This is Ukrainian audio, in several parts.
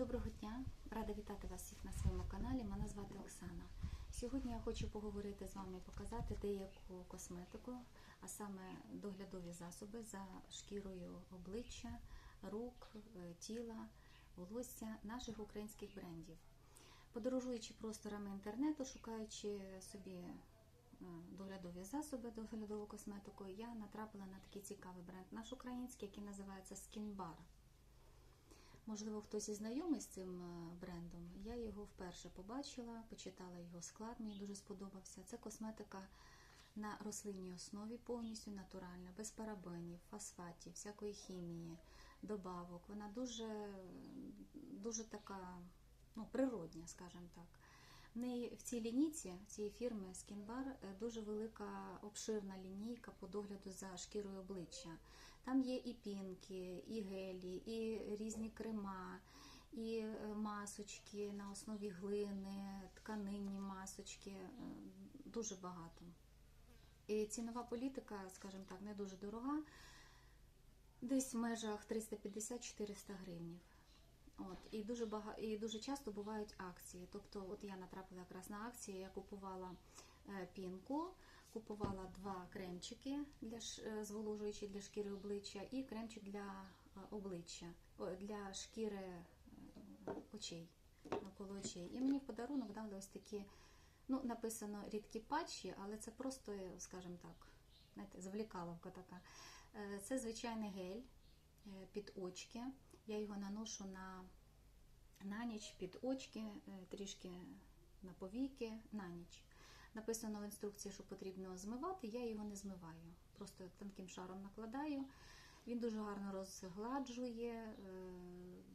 Доброго дня! Рада вітати вас всіх на своєму каналі. Мене звати Оксана. Сьогодні я хочу поговорити з вами і показати деяку косметику, а саме доглядові засоби за шкірою обличчя, рук, е, тіла, волосся наших українських брендів. Подорожуючи просторами інтернету, шукаючи собі е, доглядові засоби, доглядову косметику, я натрапила на такий цікавий бренд наш український, який називається Skin Bar. Можливо, хтось і знайомий з цим е, брендом. Я його вперше побачила, почитала його склад, мені дуже сподобався. Це косметика на рослинній основі, повністю натуральна, без парабенів, фосфатів, всякої хімії, добавок. Вона дуже, дуже така ну, природня, скажімо так. В неї в цій лінійці цієї фірми Skin Bar е, дуже велика обширна лінійка по догляду за шкірою обличчя. Там є і пінки, і гелі, і різні крема, і е, масочки на основі глини, тканинні масочки. е, Дуже багато. І цінова політика, скажімо так, не дуже дорога, десь в межах 350-400 гривнів. От, і дуже бага... і дуже часто бувають акції. Тобто, от я натрапила якраз на акції, я купувала е, пінку, купувала два кремчики для ш... е, зволожуючі для шкіри обличчя і кремчик для е, обличчя, для шкіри очей, навколо очей. І мені в подарунок дали ось такі, ну, написано рідкі патчі, але це просто, скажімо так, знаєте, звлікаловка така. Це звичайний гель під очки. Я його наношу на, на ніч під очки, е, трішки на повіки, на ніч. Написано в інструкції, що потрібно змивати, я його не змиваю. Просто тонким шаром накладаю. Він дуже гарно розгладжує, е,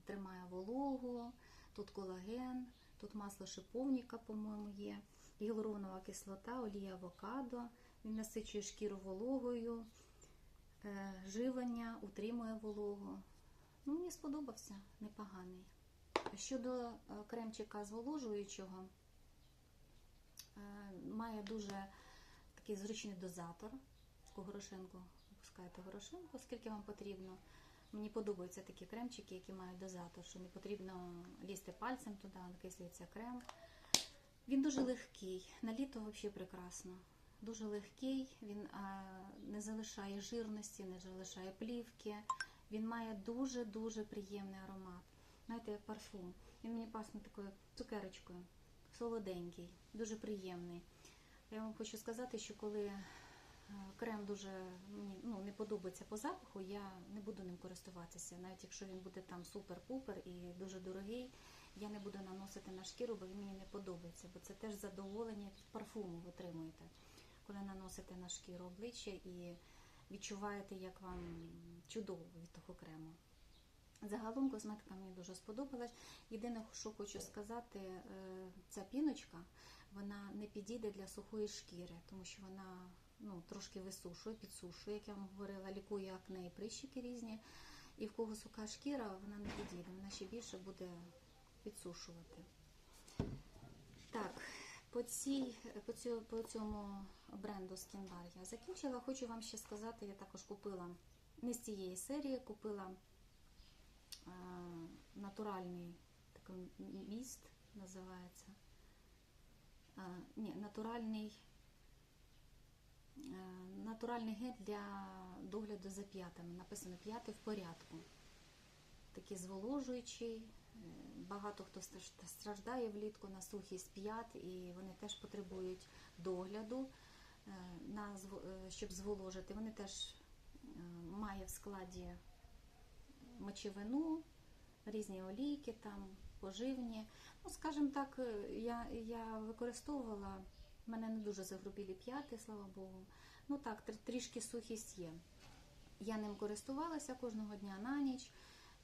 тримає вологу, тут колаген, тут масло шиповника, по-моєму, є, гіалуронова кислота, олія авокадо. Він насичує шкіру вологою, е, живлення, утримує вологу. Ну, мені сподобався, непоганий. Щодо е, кремчика зволожуючого, е, має дуже такий зручний дозатор. Таку горошинку опускаєте горошинку, скільки вам потрібно. Мені подобаються такі кремчики, які мають дозатор, що не потрібно лізти пальцем туди, накислюється крем. Він дуже легкий, на літо взагалі прекрасно. Дуже легкий, він а, не залишає жирності, не залишає плівки. Він має дуже-дуже приємний аромат. Знаєте, як парфум. Він мені пахне такою цукерочкою, солоденький, дуже приємний. Я вам хочу сказати, що коли е, крем дуже мені ну, не подобається по запаху, я не буду ним користуватися. Навіть якщо він буде там супер-пупер і дуже дорогий, я не буду наносити на шкіру, бо він мені не подобається. Бо це теж задоволення від парфуму ви отримуєте, коли наносите на шкіру обличчя і відчуваєте, як вам чудово від того крему. Загалом косметика мені дуже сподобалась. Єдине, що хочу сказати, е, ця піночка вона не підійде для сухої шкіри, тому що вона ну, трошки висушує, підсушує, як я вам говорила, лікує акне і прищики різні. І в кого суха шкіра, вона не підійде, вона ще більше буде підсушувати. Так, по, цій, по, цю, по цьому бренду Bar я закінчила. Хочу вам ще сказати, я також купила не з цієї серії, купила е, натуральний такий міст, називається. Е, ні, натуральний, е, натуральний гель для догляду за п'ятами. Написано п'яти в порядку. Такий зволожуючий. Багато хто страждає влітку на сухість п'ят, і вони теж потребують догляду, е, е, щоб зволожити. Вони теж е, має в складі мочевину, різні олійки, там, поживні. Ну, скажімо так, я, я використовувала, в мене не дуже загрубілі п'яти, слава Богу. Ну так, трішки сухість є. Я ним користувалася кожного дня на ніч.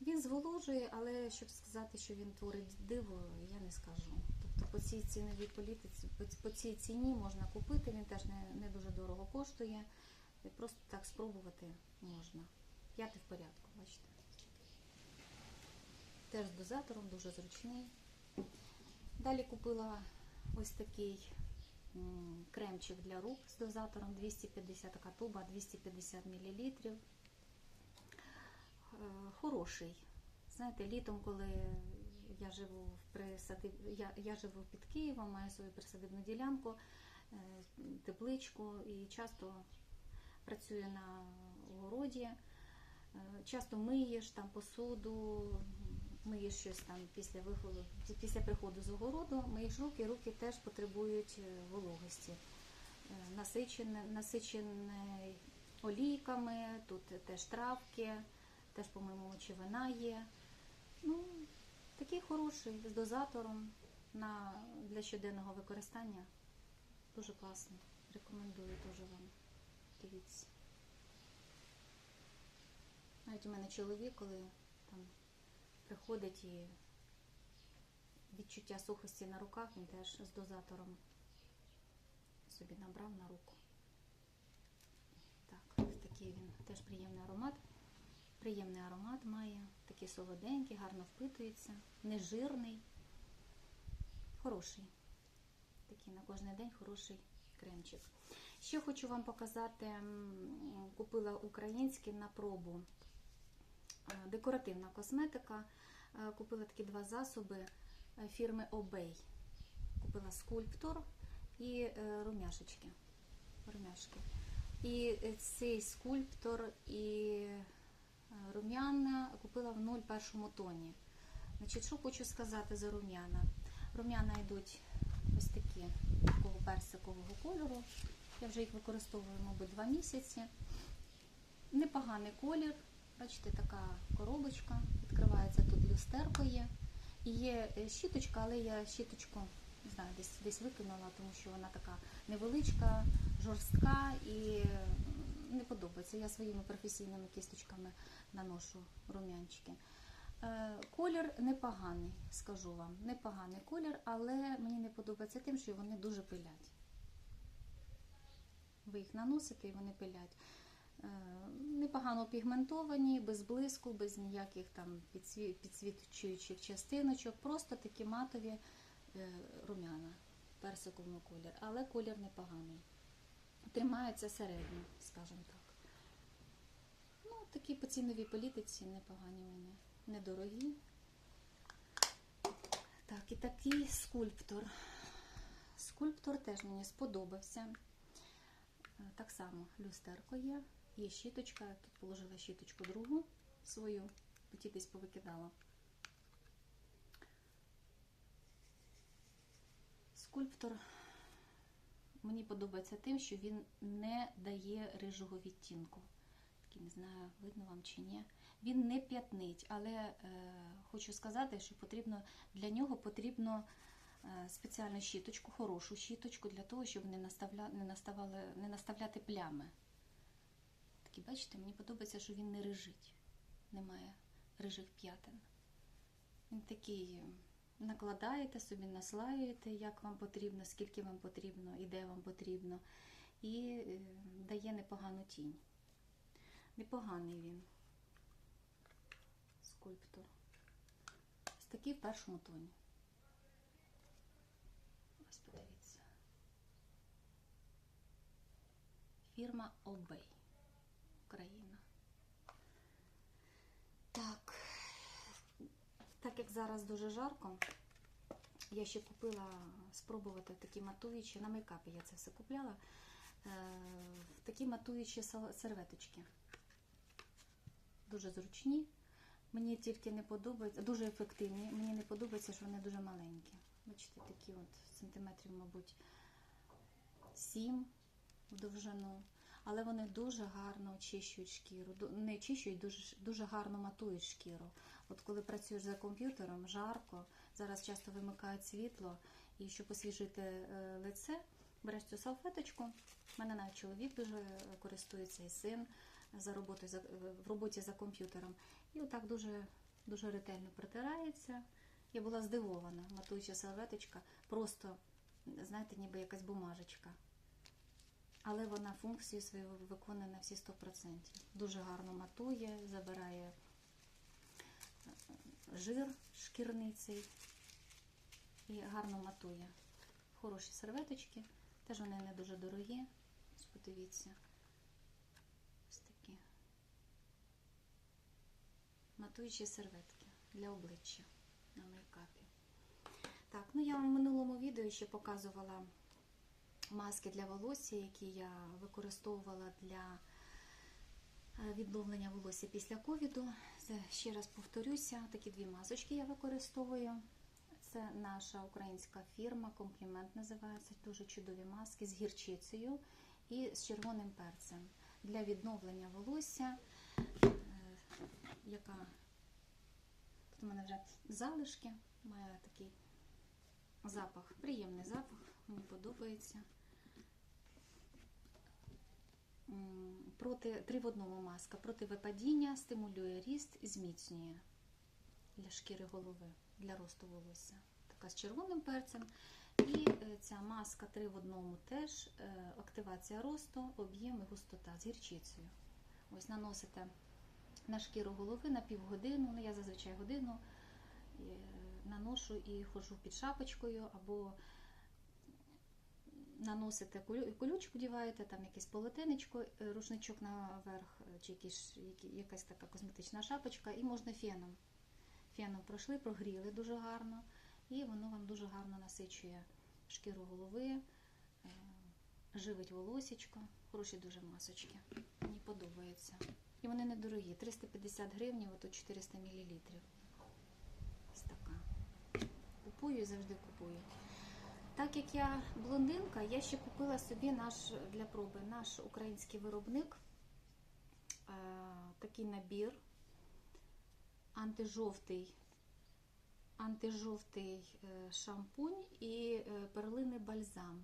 Він зволожує, але щоб сказати, що він творить диво, я не скажу. Тобто по цій ціновій політиці, по, цій ціні можна купити, він теж не, не дуже дорого коштує. Просто так спробувати можна. П'яти в порядку, бачите. Теж з дозатором, дуже зручний. Далі купила ось такий кремчик для рук з дозатором 250 така туба, 250 мл. Хороший. Знаєте, літом, коли Я живу в присадиб... я, я живу під Києвом, маю свою присадибну ділянку, е, тепличку і часто працюю на городі. Е, Часто миєш там посуду, миєш щось там після виходу, після приходу з огороду, миєш руки, руки теж потребують е, вологості. Е, Насичене, насичене олійками, тут теж травки, теж, по-моєму, мочевина є. Ну, такий хороший, з дозатором на, для щоденного використання. Дуже класно. Рекомендую дуже вам. Дивіться. Навіть у мене чоловік, коли там приходить і відчуття сухості на руках, він теж з дозатором собі набрав на руку. Так, такий він теж приємний аромат. Приємний аромат має, такий солоденький, гарно впитується, нежирний, хороший. Такий на кожен день хороший кремчик. Ще хочу вам показати, купила український на пробу е, декоративна косметика. Е, Купила такі два засоби е, фірми Obey. Купила скульптор і румяшечки. румяшки. І цей скульптор і рум'яна купила в 0,1 тоні. Значить, що хочу сказати за рум'яна? Рум'яна йдуть ось такі такого персикового кольору. Я вже їх використовую, мабуть, два місяці. Непоганий колір. Бачите, така коробочка. Відкривається тут люстерко є. І є е, щіточка, але я щіточку не знаю, десь десь викинула, тому що вона така невеличка, жорстка і м, не подобається. Я своїми професійними кісточками наношу рум'янчики. Е, Колір непоганий, скажу вам. Непоганий колір, але мені не подобається тим, що вони дуже пилять. Ви їх наносите і вони пилять. Е, Непогано пігментовані, без блиску, без ніяких там підсвічуючих частиночок, просто такі матові е, рум'яна персикового колір, але колір непоганий. Тримаються середньо, скажімо так. Ну, такі по ціновій політиці непогані вони, недорогі. Так, і такий скульптор. Скульптор теж мені сподобався. Е, Так само люстерко є, є щіточка. Тут положила щіточку другу свою, ті десь повикидала. Скульптор мені подобається тим, що він не дає рижого відтінку. Такий, не знаю, видно вам чи ні. Він не п'ятнить, але е, хочу сказати, що потрібно для нього потрібно е, спеціальну щіточку, хорошу щіточку для того, щоб не, наставля, не, наставали, не наставляти плями. Такі, бачите, мені подобається, що він не рижить, немає рижих п'ятин. Він такий накладаєте собі, наслаюєте, як вам потрібно, скільки вам потрібно і де вам потрібно, і е, дає непогану тінь. Непоганий він скульптор. Ось такий в першому тоні. Ось подивіться. Фірма Обей. Україна. Так. Так як зараз дуже жарко, я ще купила спробувати такі матуючі. На мейкапі я це все купляла. Е, такі матуючі серветочки. Дуже зручні. Мені тільки не подобається, дуже ефективні. Мені не подобається, що вони дуже маленькі. Бачите, такі от сантиметрів, мабуть, 7 в довжину. Але вони дуже гарно очищують шкіру. Не очищують, дуже, дуже гарно матують шкіру. От коли працюєш за комп'ютером, жарко, зараз часто вимикають світло, і щоб освіжити е, лице, береш цю салфеточку. У мене навіть чоловік дуже користується і син за роботою за, в роботі за комп'ютером. І отак дуже, дуже ретельно протирається. Я була здивована, матуюча салфеточка, просто, знаєте, ніби якась бумажечка. Але вона функцію свою виконує на всі 100%. Дуже гарно матує, забирає е, жир шкірний цей і гарно матує. Хороші серветочки, теж вони не дуже дорогі. Ось подивіться. Ось такі. Матуючі серветки для обличчя. на мейкапі. Так, ну я вам в минулому відео ще показувала маски для волосся, які я використовувала для відновлення волосся після ковіду. Ще раз повторюся, такі дві масочки я використовую. Це наша українська фірма, комплімент називається. Дуже чудові маски з гірчицею і з червоним перцем для відновлення волосся, е, яка тут у мене вже залишки, має такий запах, приємний запах, мені подобається. Проти три в одному маска проти випадіння, стимулює ріст і зміцнює для шкіри голови, для росту волосся. Така з червоним перцем. І е, ця маска три в одному теж е, активація росту, об'єм і густота з гірчицею. Ось наносите на шкіру голови на півгодину, ну я зазвичай годину е, наношу і ходжу під шапочкою або наносите колю- колючку, діваєте, там якесь полотенечко, е, рушничок наверх, е, чи якісь, якась така косметична шапочка, і можна феном. Феном пройшли, прогріли дуже гарно, і воно вам дуже гарно насичує шкіру голови, е, живить волосічко. Хороші дуже масочки. Мені подобаються. І вони недорогі. 350 гривень, ото 400 мл. Ось така. Купую і завжди купую. Так як я блондинка, я ще купила собі наш для проби наш український виробник. Е, такий набір антижовтий, антижовтий е, шампунь і е, перлиний бальзам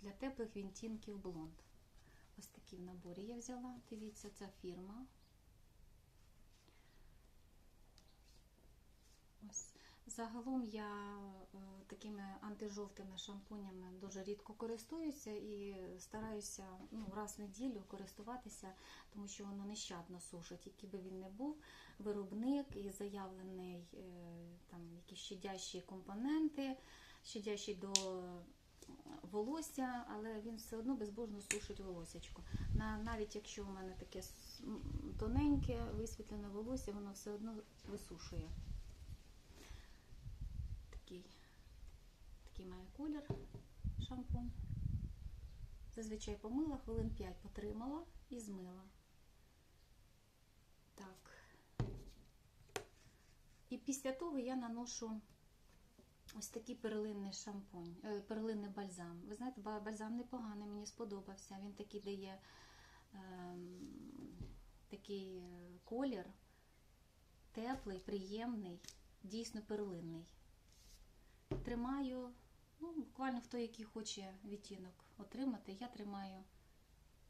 для теплих відтінків блонд. Ось такий в наборі я взяла. Дивіться, ця фірма. Ось. Загалом я е, такими антижовтими шампунями дуже рідко користуюся і стараюся ну, раз в неділю користуватися, тому що воно нещадно сушить, який би він не був. Виробник і заявлений е, там якісь щадящі компоненти, щадящі до волосся, але він все одно безбожно сушить волосячко. Навіть якщо у мене таке тоненьке, висвітлене волосся, воно все одно висушує. Такий, такий має колір шампунь. Зазвичай помила, хвилин 5 потримала і змила. Так. І після того я наношу ось такий перлинний шампунь, е, перлинний бальзам. Ви знаєте, бальзам непоганий, мені сподобався. Він такий дає ем, такий е, колір, теплий, приємний, дійсно перлинний. Тримаю, ну, буквально хто який хоче відтінок отримати, я тримаю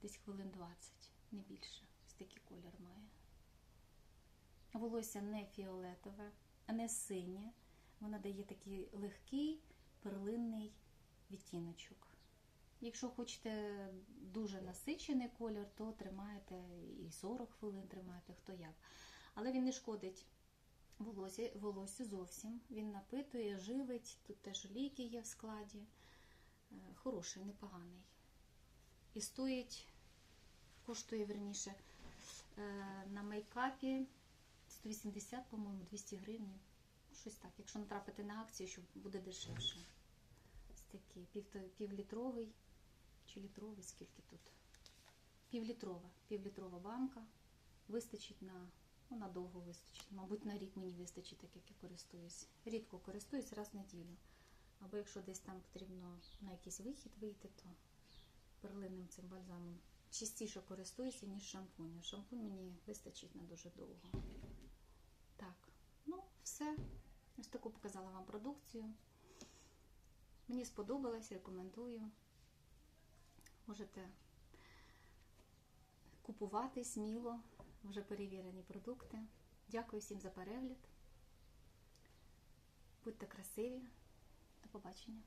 десь хвилин 20, не більше. Ось такий колір має. Волосся не фіолетове, не синє. Вона дає такий легкий перлинний відтіночок. Якщо хочете дуже насичений колір, то тримаєте і 40 хвилин тримаєте, хто як. Але він не шкодить волосі, волосю зовсім. Він напитує, живить. Тут теж ліки є в складі. Е, Хороший, непоганий. І стоїть, коштує верніше е, на мейкапі 180, по-моєму, 200 гривень. Щось так. Якщо натрапити на акцію, що буде дешевше. Ось такий півлітровий чи літровий, скільки тут? Півлітрова, півлітрова банка. Вистачить на, ну, надовго вистачить. Мабуть, на рік мені вистачить, так як я користуюсь. Рідко користуюсь раз в неділю. Або якщо десь там потрібно на якийсь вихід вийти, то перлинним цим бальзамом частіше користуюся, ніж шампунем. Шампунь мені вистачить на дуже довго. Так, ну, все. Ось таку показала вам продукцію. Мені сподобалось, рекомендую. Можете купувати сміло вже перевірені продукти. Дякую всім за перегляд. Будьте красиві. До побачення.